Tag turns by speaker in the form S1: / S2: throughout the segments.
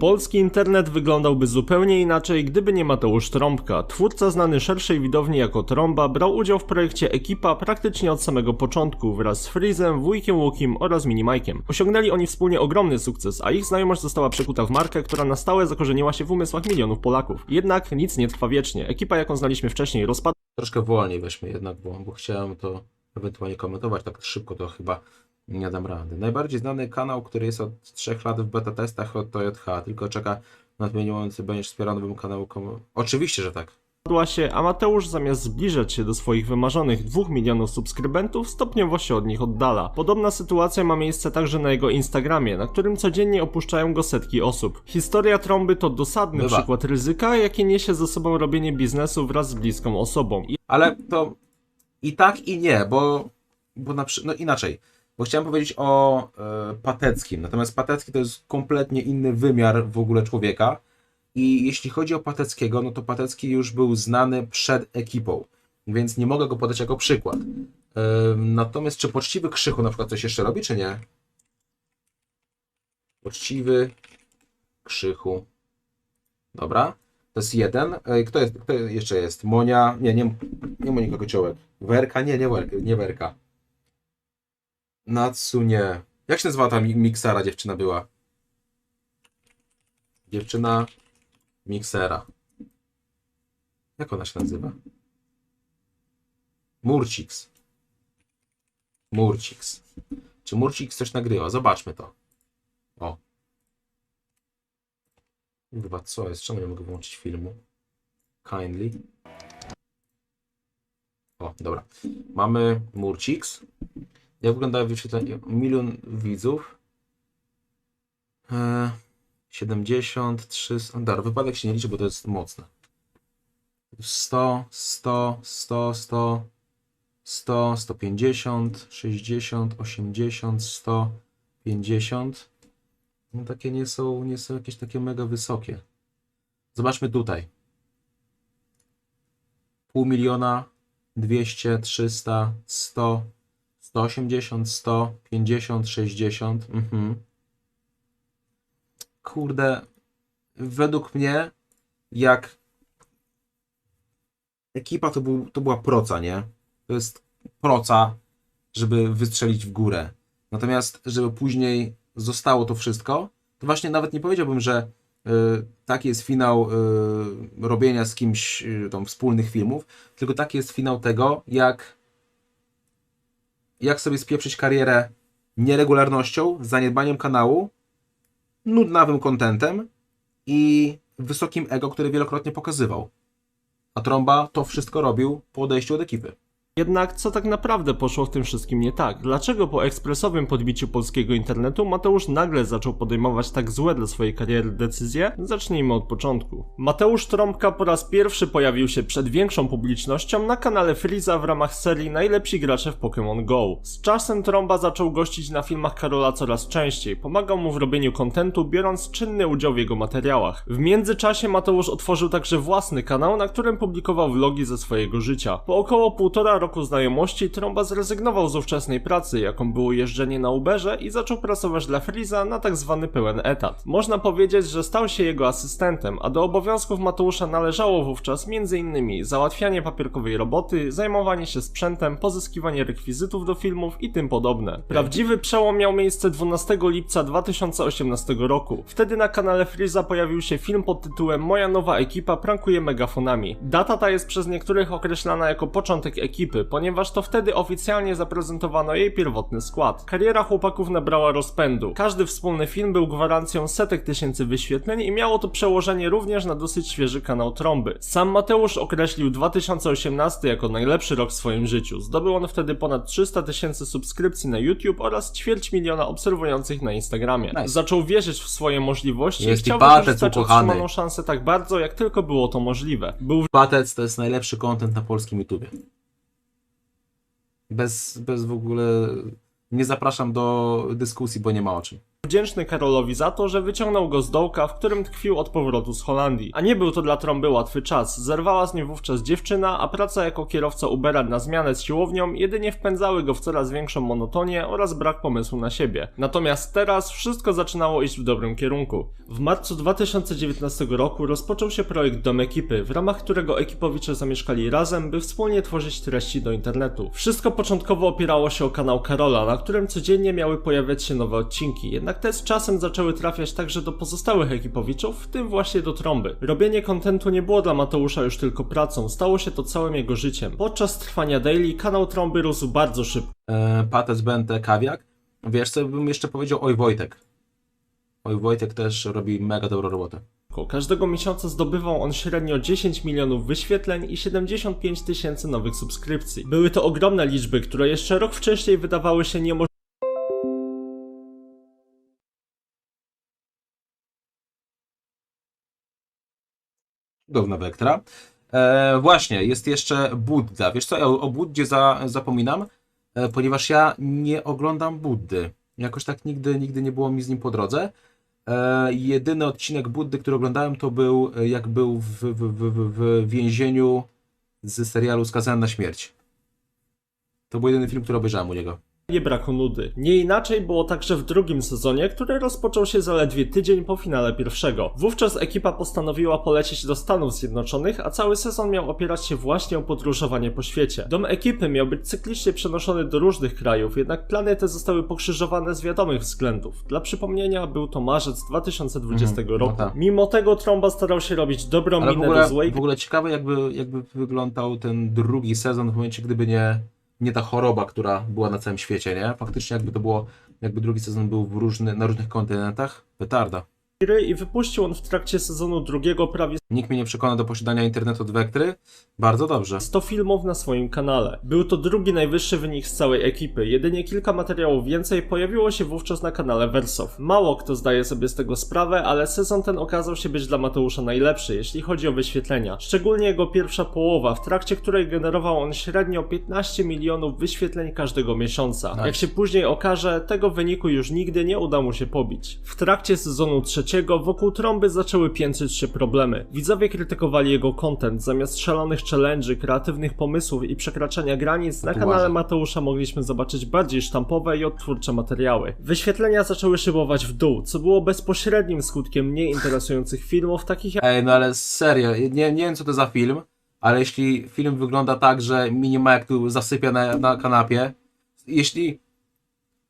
S1: Polski internet wyglądał zupełnie inaczej, gdyby nie Mateusz Trąbka. Twórca znany szerszej widowni jako Trąba brał udział w projekcie Ekipa praktycznie od samego początku, wraz z Freezem, Wujkiem Łukim oraz Minimajkiem. Osiągnęli oni wspólnie ogromny sukces, a ich znajomość została przekuta w markę, która na stałe zakorzeniła się w umysłach milionów Polaków. Jednak nic nie trwa wiecznie. Ekipa, jaką znaliśmy wcześniej, rozpadła
S2: Troszkę wolniej weźmy jednak, bo, bo chciałem to ewentualnie komentować. Tak szybko to chyba nie dam rady. Najbardziej znany kanał, który jest od 3 lat w beta testach od TJH, tylko czeka na zmieniający będziesz wspierany nowym kanału. Oczywiście, że tak.
S1: się, a Mateusz zamiast zbliżać się do swoich wymarzonych 2 milionów subskrybentów, stopniowo się od nich oddala. Podobna sytuacja ma miejsce także na jego Instagramie, na którym codziennie opuszczają go setki osób. Historia trąby to dosadny
S2: Bywa.
S1: przykład ryzyka, jakie niesie ze sobą robienie biznesu wraz z bliską osobą. I
S2: Ale to i tak, i nie, bo, bo na, przy- no inaczej. Bo chciałem powiedzieć o e, Pateckim. Natomiast Patecki to jest kompletnie inny wymiar w ogóle człowieka. I jeśli chodzi o Pateckiego, no to Patecki już był znany przed ekipą, więc nie mogę go podać jako przykład. E, natomiast czy poczciwy Krzychu na przykład coś jeszcze robi, czy nie? Poczciwy Krzychu. Dobra. To jest jeden. E, Kto, jest, kto jeszcze jest? Monia. Nie, nie, nie Monika Kociołek. Werka? Nie, nie Werka. Nie Werka. Natsunie. Jak się nazywała ta mi- miksera dziewczyna była? Dziewczyna miksera. Jak ona się nazywa? Murciks. Murciks. Czy Murciks coś nagrywa? Zobaczmy to. O. Chyba co jest? Czemu nie mogę włączyć filmu? Kindly. O, dobra. Mamy Murciks. Jak wygląda wyświetlenie? Milion widzów. Eee, 73. Dobra, wypadek się nie liczy, bo to jest mocne. 100, 100, 100, 100, 100, 150, 60, 80, 100, 50. No takie nie są, nie są jakieś takie mega wysokie. Zobaczmy tutaj. Pół miliona, 200, 300, 100, 180, 100, 50, 60. Mhm. Kurde, według mnie, jak ekipa to, był, to była proca, nie? To jest proca, żeby wystrzelić w górę. Natomiast, żeby później zostało to wszystko, to właśnie nawet nie powiedziałbym, że y, taki jest finał y, robienia z kimś y, tam wspólnych filmów, tylko taki jest finał tego, jak jak sobie spieprzyć karierę nieregularnością, zaniedbaniem kanału, nudnawym kontentem i wysokim ego, który wielokrotnie pokazywał. A Trąba to wszystko robił po odejściu od ekipy.
S1: Jednak co tak naprawdę poszło w tym wszystkim nie tak? Dlaczego po ekspresowym podbiciu polskiego internetu Mateusz nagle zaczął podejmować tak złe dla swojej kariery decyzje? Zacznijmy od początku. Mateusz Trąbka po raz pierwszy pojawił się przed większą publicznością na kanale Freeza w ramach serii Najlepsi gracze w Pokémon GO. Z czasem Trąba zaczął gościć na filmach Karola coraz częściej, pomagał mu w robieniu kontentu, biorąc czynny udział w jego materiałach. W międzyczasie Mateusz otworzył także własny kanał, na którym publikował vlogi ze swojego życia. Po około półtora roku znajomości Trąba zrezygnował z ówczesnej pracy, jaką było jeżdżenie na Uberze i zaczął pracować dla Freeza na tak zwany pełen etat. Można powiedzieć, że stał się jego asystentem, a do obowiązków Mateusza należało wówczas m.in. załatwianie papierkowej roboty, zajmowanie się sprzętem, pozyskiwanie rekwizytów do filmów i tym podobne. Prawdziwy przełom miał miejsce 12 lipca 2018 roku. Wtedy na kanale Freeza pojawił się film pod tytułem Moja nowa ekipa prankuje megafonami. Data ta jest przez niektórych określana jako początek ekipy, ponieważ to wtedy oficjalnie zaprezentowano jej pierwotny skład. Kariera chłopaków nabrała rozpędu. Każdy wspólny film był gwarancją setek tysięcy wyświetleń i miało to przełożenie również na dosyć świeży kanał Trąby. Sam Mateusz określił 2018 jako najlepszy rok w swoim życiu. Zdobył on wtedy ponad 300 tysięcy subskrypcji na YouTube oraz ćwierć miliona obserwujących na Instagramie.
S2: Nice.
S1: Zaczął wierzyć w swoje możliwości
S2: Jest
S1: i chciał wykorzystać otrzymaną szansę tak bardzo, jak tylko było to możliwe. Był
S2: Patec to jest najlepszy content na polskim YouTubie. Bez, bez w ogóle. Nie zapraszam do dyskusji, bo nie ma o czym.
S1: Wdzięczny Karolowi za to, że wyciągnął go z dołka, w którym tkwił od powrotu z Holandii. A nie był to dla trąby łatwy czas. Zerwała z nim wówczas dziewczyna, a praca jako kierowca Ubera na zmianę z siłownią jedynie wpędzały go w coraz większą monotonię oraz brak pomysłu na siebie. Natomiast teraz wszystko zaczynało iść w dobrym kierunku. W marcu 2019 roku rozpoczął się projekt Dom Ekipy, w ramach którego ekipowicze zamieszkali razem, by wspólnie tworzyć treści do internetu. Wszystko początkowo opierało się o kanał Karola, na którym codziennie miały pojawiać się nowe odcinki, jednak te z czasem zaczęły trafiać także do pozostałych ekipowiczów, w tym właśnie do Trąby. Robienie kontentu nie było dla Mateusza już tylko pracą, stało się to całym jego życiem. Podczas trwania daily kanał Trąby rósł bardzo szybko.
S2: E, Patec, Bente, Kawiak. Wiesz co bym jeszcze powiedział? Oj Wojtek. Oj Wojtek też robi mega dobrą robotę.
S1: Każdego miesiąca zdobywał on średnio 10 milionów wyświetleń i 75 tysięcy nowych subskrypcji. Były to ogromne liczby, które jeszcze rok wcześniej wydawały się niemożliwe.
S2: Cudowna Wektra. E, właśnie, jest jeszcze Budda. Wiesz co, ja o, o Buddzie za, zapominam, e, ponieważ ja nie oglądam Buddy. Jakoś tak nigdy, nigdy nie było mi z nim po drodze. E, jedyny odcinek Buddy, który oglądałem, to był e, jak był w, w, w, w więzieniu z serialu Skazany na śmierć. To był jedyny film, który obejrzałem u niego.
S1: Nie braku nudy. Nie inaczej było także w drugim sezonie, który rozpoczął się zaledwie tydzień po finale pierwszego. Wówczas ekipa postanowiła polecieć do Stanów Zjednoczonych, a cały sezon miał opierać się właśnie o podróżowanie po świecie. Dom ekipy miał być cyklicznie przenoszony do różnych krajów, jednak plany te zostały pokrzyżowane z wiadomych względów. Dla przypomnienia był to marzec 2020
S2: Mhm, no
S1: roku.
S2: tak.
S1: Mimo tego Tromba starał się robić dobrą
S2: Ale
S1: minę
S2: ogóle,
S1: do złej
S2: w ogóle ciekawe, jakby, jakby wyglądał ten drugi sezon w momencie, gdyby nie, nie ta choroba, która była na całym świecie, nie? Faktycznie jakby to było, jakby drugi sezon był w różny, na różnych kontynentach, petarda.
S1: Gry i wypuścił on w trakcie sezonu drugiego prawie
S2: Nikt mnie nie przekona do posiadania internetu od Wektry. Bardzo dobrze.
S1: 100 filmów na swoim kanale. Był to drugi najwyższy wynik z całej ekipy, jedynie kilka materiałów więcej pojawiło się wówczas na kanale Versof. Mało kto zdaje sobie z tego sprawę, ale sezon ten okazał się być dla Mateusza najlepszy, jeśli chodzi o wyświetlenia. Szczególnie jego pierwsza połowa, w trakcie której generował on średnio 15 milionów wyświetleń każdego miesiąca.
S2: Nice.
S1: Jak się później okaże, tego wyniku już nigdy nie uda mu się pobić. W trakcie sezonu trzeciego wokół trąby zaczęły piętrzyć się problemy. Widzowie krytykowali jego content, zamiast szalonych challenge'y, kreatywnych pomysłów i przekraczania granic, na kanale Mateusza mogliśmy zobaczyć bardziej sztampowe i odtwórcze materiały. Wyświetlenia zaczęły szybować w dół, co było bezpośrednim skutkiem mniej interesujących filmów, takich jak
S2: Ej, no ale serio, nie, nie wiem co to za film, ale jeśli film wygląda tak, że Minimak tu zasypia na, na kanapie, jeśli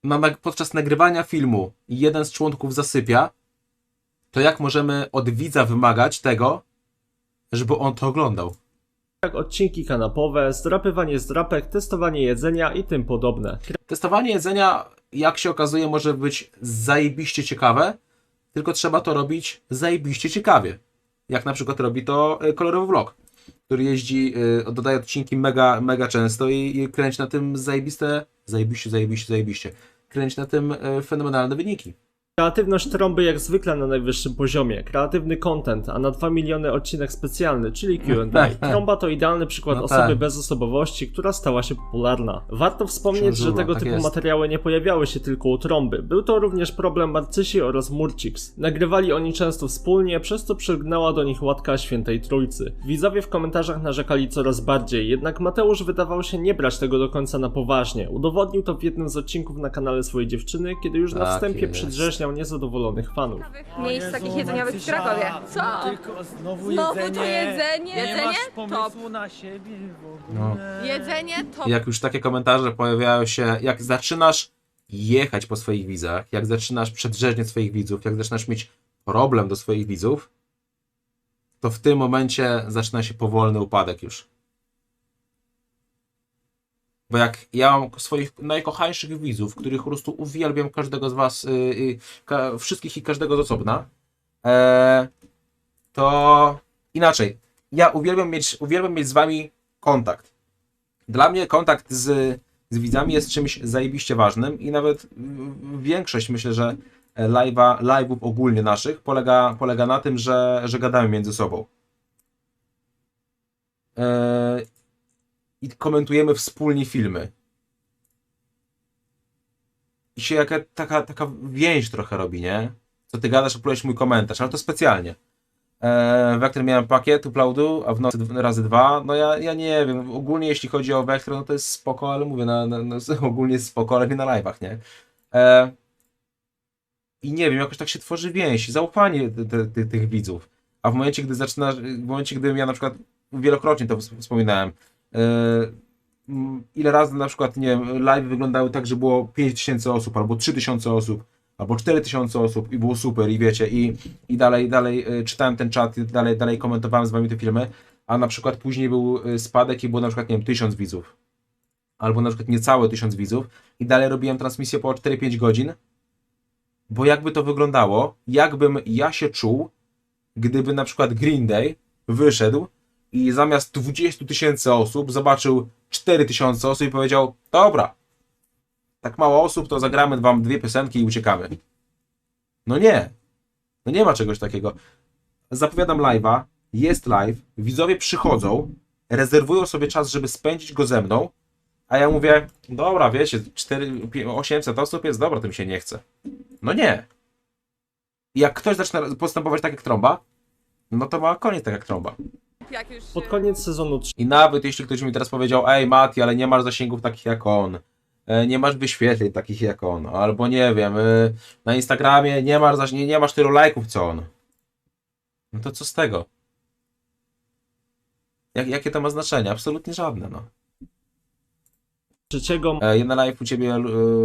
S2: na, podczas nagrywania filmu jeden z członków zasypia, to jak możemy od widza wymagać tego, żeby on to oglądał?
S1: jak odcinki kanapowe, zdrapywanie zdrapek, testowanie jedzenia i tym podobne.
S2: Testowanie jedzenia, jak się okazuje, może być zajebiście ciekawe, tylko trzeba to robić zajebiście ciekawie. Jak na przykład robi to e, kolorowy vlog, który jeździ, e, dodaje odcinki mega, mega często i, i kręci na tym zajebiste, zajebiście, zajebiście, zajebiście. Kręci na tym e, fenomenalne wyniki.
S1: Kreatywność trąby jak zwykle na najwyższym poziomie. Kreatywny content, a na 2 miliony odcinek specjalny, czyli Q&A. Trąba to idealny przykład
S2: No
S1: osoby
S2: tak.
S1: bez osobowości, która stała się popularna. Warto wspomnieć, że tego
S2: tak
S1: typu
S2: jest.
S1: materiały nie pojawiały się tylko u trąby. Był to również problem Marcysi oraz Murciks. Nagrywali oni często wspólnie, przez co przygnęła do nich łatka świętej trójcy. Widzowie w komentarzach narzekali coraz bardziej, jednak Mateusz wydawał się nie brać tego do końca na poważnie. Udowodnił to w jednym z odcinków na kanale swojej dziewczyny, kiedy już na
S2: Tak
S1: wstępie
S2: jest.
S1: przedrzeźniał niezadowolonych fanów.
S3: miejsc takich jedzeniowych w Krakowie. Co?
S4: Tylko znowu,
S3: Znowu
S4: jedzenie.
S3: to jedzenie?
S4: Nie
S3: Jedzenie?
S4: masz
S3: Top.
S4: pomysłu na siebie w
S2: No.
S4: ogóle.
S3: Jedzenie to
S2: Jak już takie komentarze pojawiają się, jak zaczynasz jechać po swoich widzach, jak zaczynasz przedrzeźniać swoich widzów, jak zaczynasz mieć problem do swoich widzów, to w tym momencie zaczyna się powolny upadek już. Bo jak ja mam swoich najkochańszych widzów, których po prostu uwielbiam każdego z was, y, y, ka, wszystkich i każdego z osobna, e, to inaczej. Ja uwielbiam mieć, uwielbiam mieć z wami kontakt. Dla mnie kontakt z, z widzami jest czymś zajebiście ważnym i nawet większość, myślę, że live'a, live'ów ogólnie naszych polega, polega na tym, że, że gadamy między sobą. I komentujemy wspólnie filmy. i się jaka, taka, taka więź trochę robi, nie? Co ty gadasz, uploadujesz mój komentarz, ale to specjalnie. Eee, Vector miałem pakiet uploadu, a w nocy razy dwa, no ja, ja nie wiem, ogólnie jeśli chodzi o Vector, no to jest spoko, ale mówię, na, na, na, ogólnie jest spoko, ale nie na live'ach, nie? Eee, I nie wiem, jakoś tak się tworzy więź, zaufanie ty, ty, ty, tych widzów. A w momencie, gdy zaczynasz, w momencie, gdy ja na przykład wielokrotnie to ws- wspominałem, ile razy na przykład, nie wiem, live wyglądały tak, że było 5000 osób, albo 3000 osób, albo 4000 osób i było super i wiecie, i, i dalej, dalej y, czytałem ten czat, i dalej, dalej komentowałem z wami te filmy, a na przykład później był y, spadek i było na przykład, nie wiem, 1000 widzów, albo na przykład niecałe 1000 widzów i dalej robiłem transmisję po 4-5 godzin, bo jakby to wyglądało, jakbym ja się czuł, gdyby na przykład Green Day wyszedł i zamiast 20 tysięcy osób zobaczył 4 tysiące osób i powiedział, dobra, tak mało osób, to zagramy wam dwie piosenki i uciekamy. No nie. No nie ma czegoś takiego. Zapowiadam live'a, jest live, widzowie przychodzą, rezerwują sobie czas, żeby spędzić go ze mną, a ja mówię, dobra, wiecie, 4, 800 osób jest, dobra, tym się nie chce. No nie. I jak ktoś zaczyna postępować tak jak trąba, no to ma koniec tak jak trąba.
S3: Jak już...
S1: Pod
S3: e,
S1: koniec sezonu
S2: I nawet jeśli ktoś mi teraz powiedział, ej Mati, ale nie masz zasięgów takich jak on, e, nie masz wyświetleń takich jak on, albo nie wiem, e, na Instagramie nie masz, nie, nie masz tylu lajków co on. No to co z tego? Jak, jakie to ma znaczenie? Absolutnie żadne, no.
S1: trzeciego
S2: E, jedna live u ciebie e,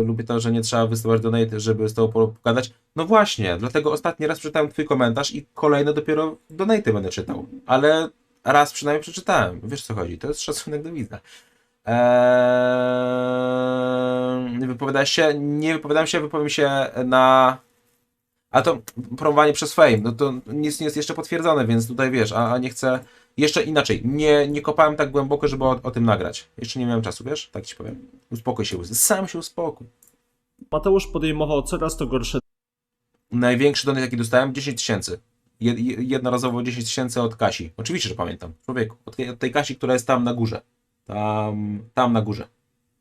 S2: lubię to, że nie trzeba wysyłać donate, żeby z tobą po- pogadać. No właśnie, dlatego ostatni raz przeczytałem twój komentarz i kolejne dopiero donate będę czytał. Ale raz przynajmniej przeczytałem. Wiesz co chodzi, to jest szacunek do widza. Eee, nie wypowiadałeś się? Nie wypowiadałem się, wypowiem się na... A to promowanie przez fame, no to nic nie jest jeszcze potwierdzone, więc tutaj wiesz, a, a nie chcę... Jeszcze inaczej, nie, nie kopałem tak głęboko, żeby o, o tym nagrać. Jeszcze nie miałem czasu, wiesz? Tak ci powiem. Uspokój się, sam się uspokój.
S1: Mateusz podejmował coraz to gorsze
S2: Największy donat, jaki dostałem, 10 tysięcy. Jed, jednorazowo 10 tysięcy od Kasi. Oczywiście, że pamiętam. Człowieku. Od tej, od tej Kasi, która jest tam na górze. Tam, tam na górze.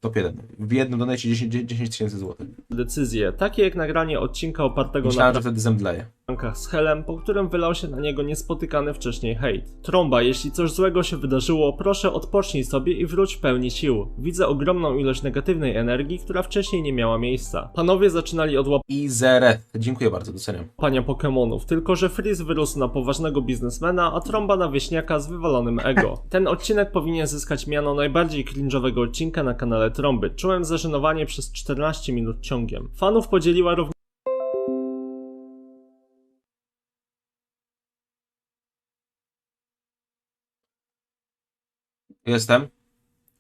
S2: Top 1. W jednym donacie 10 10 tysięcy złotych.
S1: decyzje, takie jak nagranie odcinka opartego
S2: Myślałem,
S1: na
S2: że wtedy zemdleję.
S1: Prankach z Helem, po którym wylał się na niego niespotykany wcześniej hejt. Trąba, jeśli coś złego się wydarzyło, proszę odpocznij sobie i wróć w pełni sił. Widzę ogromną ilość negatywnej energii, która wcześniej nie miała miejsca. Panowie zaczynali od
S2: I zeret. Dziękuję bardzo, doceniam.
S1: łapania Pokémonów, tylko że Freeze wyrósł na poważnego biznesmena, a Trąba na wieśniaka z wywalonym ego. Ten odcinek powinien zyskać miano najbardziej cringe'owego odcinka na kanale Trąby. Czułem zażenowanie przez 14 minut ciągiem. Fanów podzieliła również
S2: Jestem.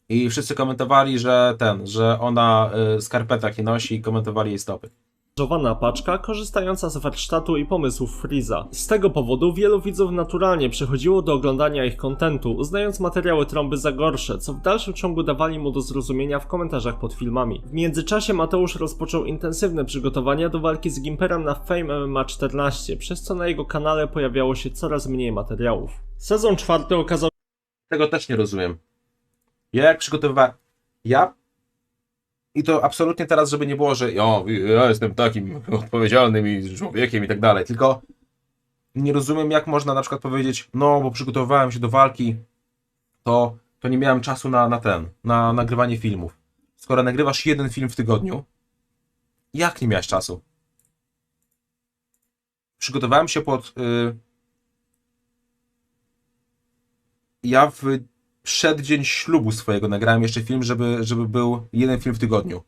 S2: I wszyscy komentowali, że ten, że ona y, skarpetak nie nosi i komentowali jej stopy.
S1: Żowana paczka korzystająca z warsztatu i pomysłów Freeza. Z tego powodu wielu widzów naturalnie przechodziło do oglądania ich kontentu, uznając materiały trąby za gorsze, co w dalszym ciągu dawali mu do zrozumienia w komentarzach pod filmami. W międzyczasie Mateusz rozpoczął intensywne przygotowania do walki z Gimperem na Fame MMA 14, przez co na jego kanale pojawiało się coraz mniej materiałów. Sezon czwarty okazał
S2: Tego też nie rozumiem. Ja jak przygotowywałem. Ja. I to absolutnie teraz, żeby nie było, że o, ja jestem takim odpowiedzialnym i człowiekiem i tak dalej. Tylko nie rozumiem, jak można na przykład powiedzieć, no, bo przygotowywałem się do walki, to, to nie miałem czasu na, na ten, na nagrywanie filmów. Skoro nagrywasz jeden film w tygodniu, jak nie miałeś czasu? Przygotowałem się pod. Y... Ja w przeddzień ślubu swojego nagrałem jeszcze film, żeby, żeby był jeden film w tygodniu.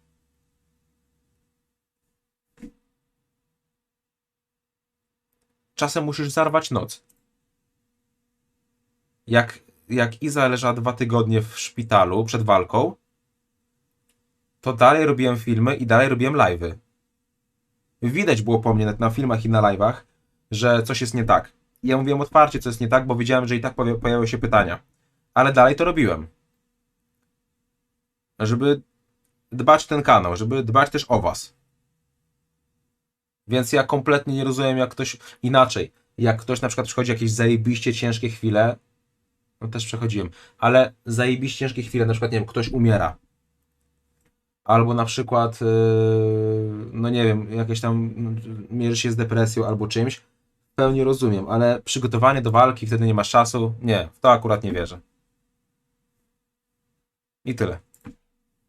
S2: Czasem musisz zarwać noc. Jak, jak Iza leżała dwa tygodnie w szpitalu przed walką, to dalej robiłem filmy i dalej robiłem live'y. Widać było po mnie na, na filmach i na live'ach, że coś jest nie tak. Ja mówiłem otwarcie, co jest nie tak, bo wiedziałem, że i tak pojawią się pytania ale dalej to robiłem. Żeby dbać ten kanał, żeby dbać też o Was. Więc ja kompletnie nie rozumiem, jak ktoś inaczej. Jak ktoś na przykład przychodzi jakieś zajebiście ciężkie chwile, no też przechodziłem, ale zajebiście ciężkie chwile, na przykład, nie wiem, ktoś umiera. albo na przykład, yy, no nie wiem, jakieś tam no, mierzy się z depresją albo czymś, w pełni rozumiem, ale przygotowanie do walki, wtedy nie masz czasu, nie, w to akurat nie wierzę. I tyle.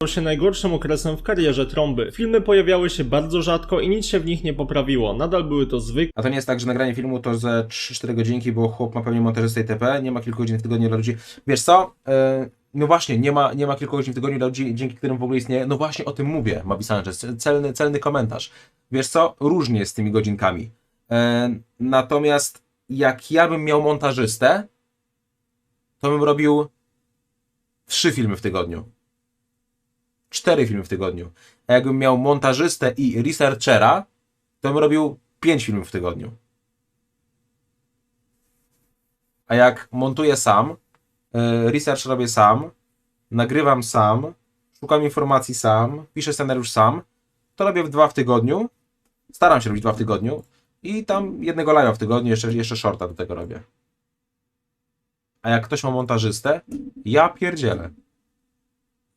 S1: się najgorszym okresem w karierze Trąby. Filmy pojawiały się bardzo rzadko i nic się w nich nie poprawiło. Nadal były to zwykłe
S2: A to nie jest tak, że nagranie filmu to ze 3-4 godzinki, bo chłop ma pewnie montażystę TP, nie ma kilku godzin w tygodniu dla ludzi. Wiesz co? E, no właśnie, nie ma, nie ma kilku godzin w tygodniu dla ludzi, dzięki którym w ogóle istnieje. No właśnie o tym mówię, Mabi Sanchez. Celny, celny komentarz. Wiesz co? Różnie z tymi godzinkami. E, natomiast jak ja bym miał montażystę, to bym robił trzy filmy w tygodniu. Cztery filmy w tygodniu. A jakbym miał montażystę i researchera, to bym robił 5 filmów w tygodniu. A jak montuję sam, y, research robię sam, nagrywam sam, szukam informacji sam, piszę scenariusz sam, to robię dwa w tygodniu. Staram się robić dwa w tygodniu i tam jednego live'a w tygodniu, jeszcze, jeszcze shorta do tego robię. A jak ktoś ma montażystę, ja pierdzielę.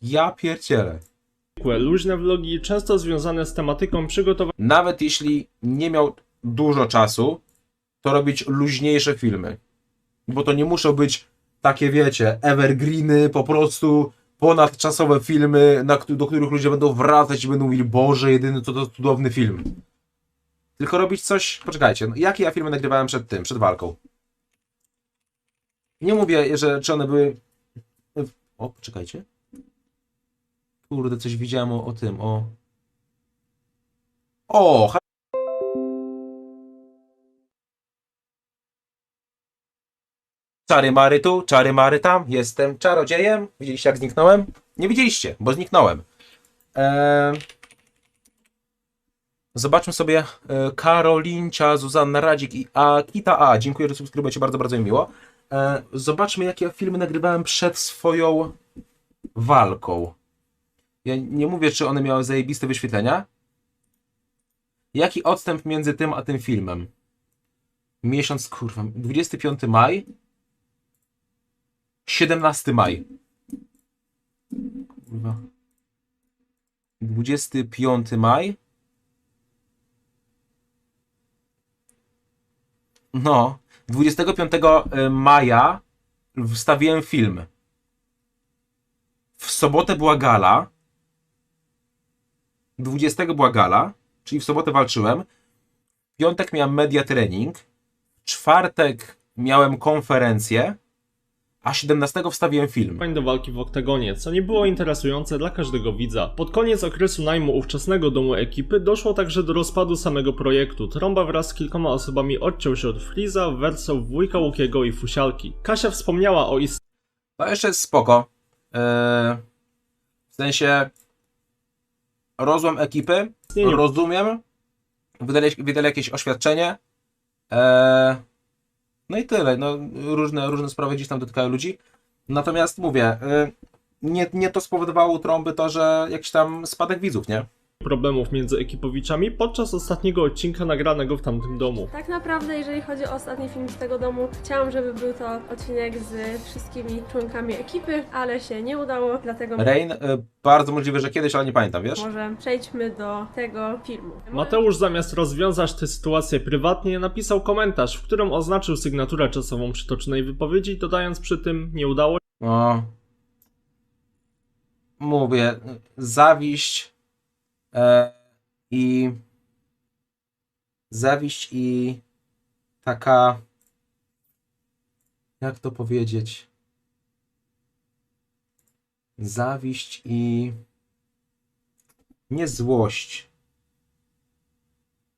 S2: Ja pierdzielę.
S1: luźne vlogi, często związane z tematyką przygotowania
S2: nawet jeśli nie miał dużo czasu, to robić luźniejsze filmy. Bo to nie muszą być takie, wiecie, evergreeny, po prostu ponadczasowe filmy, na, do których ludzie będą wracać i będą mówili, Boże, jedyny to, to cudowny film. Tylko robić coś, poczekajcie, no, jakie ja filmy nagrywałem przed tym, przed walką? Nie mówię, że czy one były... O, poczekajcie. Kurde, coś widziałem o, o tym, o... O, Czary mary tu, czary mary tam, jestem czarodziejem. Widzieliście jak zniknąłem? Nie widzieliście, bo zniknąłem. Eee... Zobaczmy sobie e, Karolincia, Zuzanna Radzik i Akita A. Dziękuję, że subskrybujecie, bardzo, bardzo mi miło. E, zobaczmy, jakie filmy nagrywałem przed swoją walką. Ja nie mówię, czy one miały zajebiste wyświetlenia. Jaki odstęp między tym a tym filmem? Miesiąc, kurwa, 25 maj, 17 maj. Kurwa. 25 maj. No, 25 maja wstawiłem film. W sobotę była gala. 20 była gala, czyli w sobotę walczyłem. W piątek miałem media trening. W czwartek miałem konferencję. A 17 wstawiłem film.
S1: do walki w oktagonie, co nie było interesujące dla każdego widza. Pod koniec okresu najmu ówczesnego domu ekipy doszło także do rozpadu samego projektu. Trąba wraz z kilkoma osobami odciął się od Freeza, Wersał, wujka Łukiego i Fusialki. Kasia wspomniała o
S2: To jeszcze jest spoko. Eee, w sensie rozłam ekipy,
S1: istnieniu
S2: rozumiem. Wydali, wydali jakieś oświadczenie. Eee, no i tyle. No, różne, różne sprawy gdzieś tam dotykają ludzi. Natomiast mówię, e, nie, nie to spowodowało u trąby to, że jakiś tam spadek widzów, nie?
S1: Problemów między ekipowiczami podczas ostatniego odcinka nagranego w tamtym domu.
S5: Tak naprawdę, jeżeli chodzi o ostatni film z tego domu, chciałam, żeby był to odcinek z wszystkimi członkami ekipy, ale się nie udało, dlatego
S2: Rain, e, bardzo możliwe, że kiedyś, ale nie pamiętam, wiesz?
S5: może przejdźmy do tego filmu.
S1: Mateusz zamiast rozwiązać tę sytuację prywatnie napisał komentarz, w którym oznaczył sygnaturę czasową przytoczonej wypowiedzi, dodając przy tym nie udało
S2: No. Mówię, zawiść i zawiść i taka jak to powiedzieć? Zawiść i nie złość.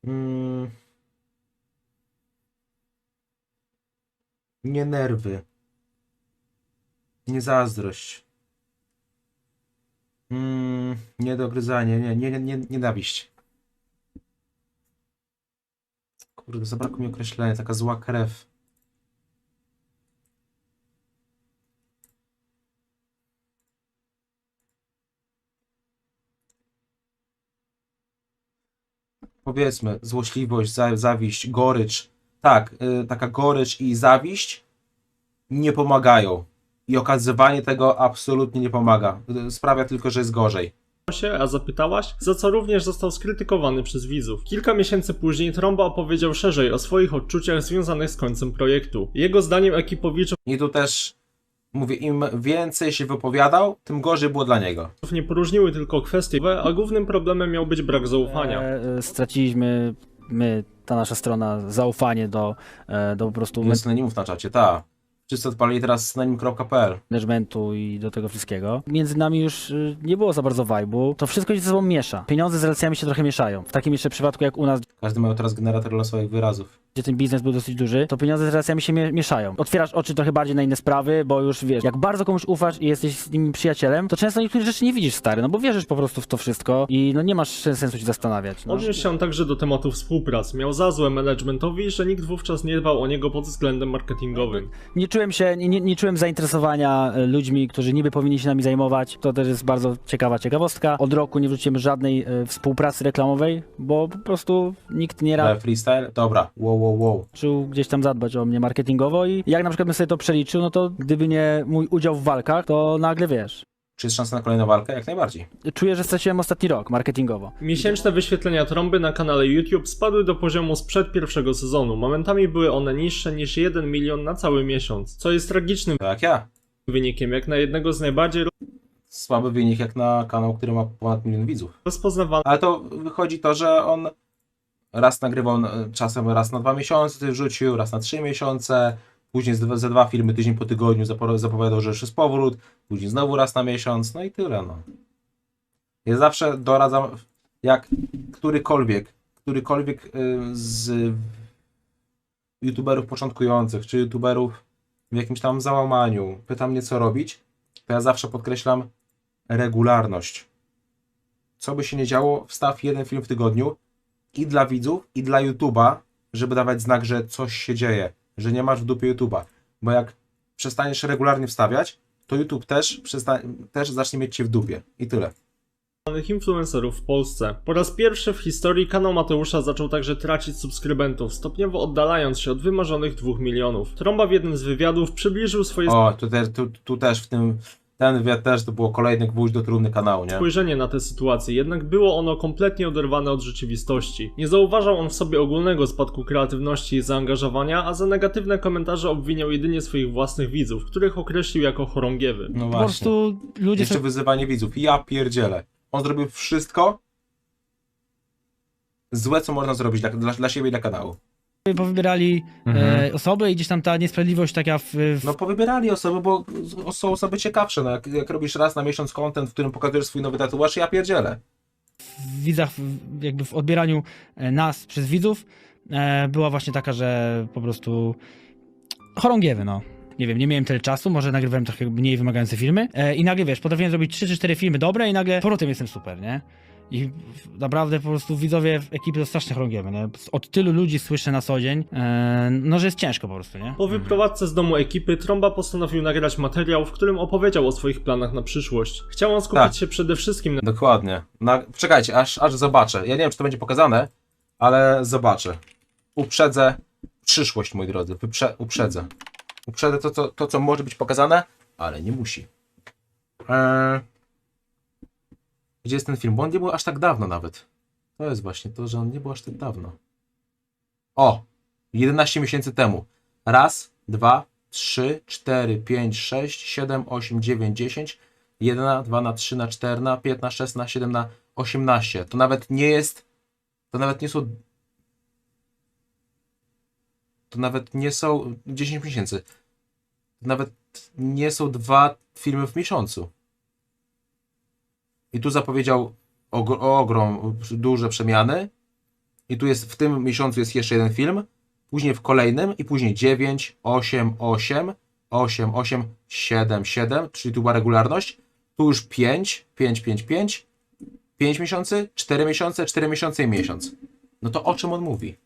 S2: Mm. Nie nerwy. Nie zazdrość. Mm, niedogryzanie, nie, nie, nie, nie, nienawiść. Kurde, zabrakło mi określenia, taka zła krew. Powiedzmy, złośliwość, za, zawiść, gorycz. Tak, y, taka gorycz i zawiść nie pomagają. I okazywanie tego absolutnie nie pomaga. Sprawia tylko, że jest gorzej.
S1: się, a zapytałaś, za co również został skrytykowany przez widzów. Kilka miesięcy później Tromba opowiedział szerzej o swoich odczuciach związanych z końcem projektu. Jego zdaniem Ekipowiczów
S2: I tu też mówię, im więcej się wypowiadał, tym gorzej było dla niego.
S1: nie poróżniły tylko kwestie, a głównym problemem miał być brak zaufania.
S4: E, e, straciliśmy, my, ta nasza strona, zaufanie do, e, do po prostu
S2: Jest synonimów na czacie, ta. Wszyscy odpalili teraz synonim.pl.
S4: managementu i do tego wszystkiego. Między nami już y, nie było za bardzo vibe'u. To wszystko się ze sobą miesza. Pieniądze z relacjami się trochę mieszają. W takim jeszcze przypadku jak u nas,
S2: Każdy miał teraz generator losowych wyrazów.
S4: Gdzie ten biznes był dosyć duży, to pieniądze z relacjami się mie- mieszają. Otwierasz oczy trochę bardziej na inne sprawy, bo już wiesz, jak bardzo komuś ufasz i jesteś z nim przyjacielem, to często niektórych rzeczy nie widzisz stary, no bo wierzysz po prostu w to wszystko i no nie masz sensu się zastanawiać. No.
S1: Odniósł się także do tematu współprac. Miał za złe managementowi, że nikt wówczas nie dbał o niego pod względem marketingowym.
S4: Nie czułem się, nie, nie, nie czułem zainteresowania e, ludźmi, którzy niby powinni się nami zajmować. To też jest bardzo ciekawa ciekawostka. Od roku nie wróciłem żadnej e, współpracy reklamowej, bo po prostu nikt nie
S2: Ale freestyle? Dobra, wow, wow, wow.
S4: raczył gdzieś tam zadbać o mnie marketingowo i jak na przykład bym sobie to przeliczył, no to gdyby nie mój udział w walkach, to nagle wiesz,
S2: Czy jest szansa na kolejną walkę? Jak najbardziej.
S4: czuję, że straciłem ostatni rok marketingowo.
S1: Miesięczne wyświetlenia trąby na kanale YouTube spadły do poziomu sprzed pierwszego sezonu. Momentami były one niższe niż 1 milion na cały miesiąc, co jest tragicznym
S2: Tak jak ja.
S1: wynikiem jak na jednego z najbardziej
S2: Słaby wynik jak na kanał, który ma ponad milion widzów.
S1: rozpoznawanych
S2: Ale to wychodzi to, że on raz nagrywał e, czasem raz na dwa miesiące, wrzucił, raz na trzy miesiące, później ze dwa, filmy tydzień po tygodniu zapo- zapowiadał, że już jest powrót, później znowu raz na miesiąc, no i tyle, no. Ja zawsze doradzam, jak którykolwiek, którykolwiek y, z youtuberów początkujących, czy youtuberów w jakimś tam załamaniu pyta mnie, co robić, to ja zawsze podkreślam regularność co by się nie działo, wstaw jeden film w tygodniu i dla widzów, i dla YouTube'a, żeby dawać znak, że coś się dzieje, że nie masz w dupie YouTube'a. Bo jak przestaniesz regularnie wstawiać, to YouTube też, też zacznie mieć cię w dupie. I tyle.
S1: influencerów w Polsce. Po raz pierwszy w historii kanał Mateusza zaczął także tracić subskrybentów, stopniowo oddalając się od wymarzonych 2 milionów. Trąba w jednym z wywiadów przybliżył swoje
S2: O, tu, te, tu, tu też w tym, ten wywiad też to było kolejny gwóźdź do trumny kanału, nie?
S1: spojrzenie na tę sytuację, jednak było ono kompletnie oderwane od rzeczywistości. Nie zauważał on w sobie ogólnego spadku kreatywności i zaangażowania, a za negatywne komentarze obwiniał jedynie swoich własnych widzów, których określił jako chorągiewy.
S2: No
S4: Po
S2: właśnie.
S4: prostu ludzie
S2: Jeszcze
S4: są...
S2: wyzywanie widzów. Ja pierdzielę. On zrobił wszystko złe, co można zrobić dla, dla, dla siebie i dla kanału.
S4: Powybierali
S2: Mhm.
S4: e, osoby i gdzieś tam ta niesprawiedliwość taka w, w
S2: No powybierali osoby, bo są osoby ciekawsze. No, jak, jak robisz raz na miesiąc content, w którym pokazujesz swój nowy tatuaż, ja pierdzielę.
S4: w widzach, w- jakby w odbieraniu e, nas przez widzów e, była właśnie taka, że po prostu chorągiewy, no. Nie wiem, nie miałem tyle czasu, może nagrywałem trochę mniej wymagające filmy e, i nagle, wiesz, potrafiłem zrobić 3 czy 4 filmy dobre i nagle powrotem jestem super, nie? I naprawdę po prostu widzowie ekipy to strasznie chorągiewy, nie? Od tylu ludzi słyszę na co dzień, e, no, że jest ciężko po prostu, nie?
S1: Po wyprowadzce z domu ekipy, Tromba postanowił nagrać materiał, w którym opowiedział o swoich planach na przyszłość. Chciał on skupić
S2: Tak.
S1: się przede wszystkim na
S2: Dokładnie. Na, czekajcie, aż, aż zobaczę. Ja nie wiem, czy to będzie pokazane, ale zobaczę. Uprzedzę przyszłość, moi drodzy. Wyprze, uprzedzę. Uprzedzę to, co, to, co może być pokazane, ale nie musi. Eee, gdzie jest ten film? Bo on nie był aż tak dawno nawet. To jest właśnie to, że on nie był aż tak dawno. O! 11 miesięcy temu. Raz, dwa, trzy, cztery, pięć, sześć, siedem, osiem, dziewięć, dziesięć. 1 na 2 na 3 na 4 na 5 na 6 na 7 na 18. To nawet nie jest. To nawet nie są. To nawet nie są 10 miesięcy. To nawet nie są dwa filmy w miesiącu. I tu zapowiedział ogr- ogrom, duże przemiany. I tu jest w tym miesiącu jest jeszcze jeden film. Później w kolejnym i później 9, 8, 8, 8, 8, 7, 7, czyli tu była regularność. Tu już 5, 5, 5, 5, 5 miesięcy, 4 miesiące, 4 miesiące i miesiąc. No to o czym on mówi?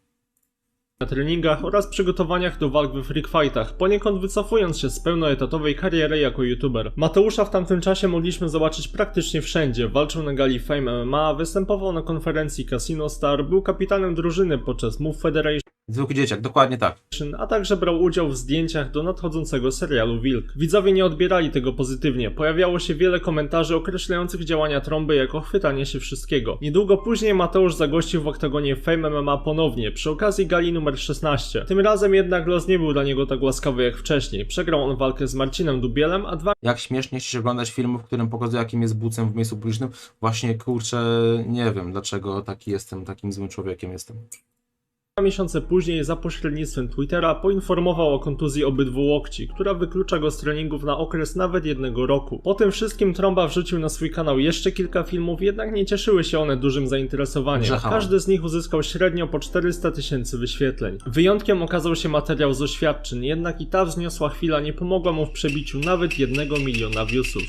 S1: Na treningach oraz przygotowaniach do walk we freak fightach, poniekąd wycofując się z pełnoetatowej kariery jako youtuber. Mateusza w tamtym czasie mogliśmy zobaczyć praktycznie wszędzie. Walczył na gali Fame MMA, występował na konferencji Casino Star, był kapitanem drużyny podczas Move Federation
S2: Zwykły dzieciak, dokładnie tak.
S1: a także brał udział w zdjęciach do nadchodzącego serialu Wilk. Widzowie nie odbierali tego pozytywnie. Pojawiało się wiele komentarzy określających działania trąby jako chwytanie się wszystkiego. Niedługo później Mateusz zagościł w oktagonie Fame MMA ponownie, przy okazji gali numer 16. Tym razem jednak los nie był dla niego tak łaskawy jak wcześniej. Przegrał on walkę z Marcinem Dubielem, a dwa
S2: Jak śmiesznie się oglądać film, w którym pokazuje, jakim jest bucem w miejscu publicznym. Właśnie, kurczę, nie wiem, dlaczego taki jestem, takim złym człowiekiem jestem.
S1: Dwa miesiące później za pośrednictwem Twittera poinformował o kontuzji obydwu łokci, która wyklucza go z treningów na okres nawet jednego roku. Po tym wszystkim Tromba wrzucił na swój kanał jeszcze kilka filmów, jednak nie cieszyły się one dużym zainteresowaniem. Każdy z nich uzyskał średnio po 400 tysięcy wyświetleń. Wyjątkiem okazał się materiał z oświadczyn, jednak i ta wzniosła chwila nie pomogła mu w przebiciu nawet jednego miliona viewsów.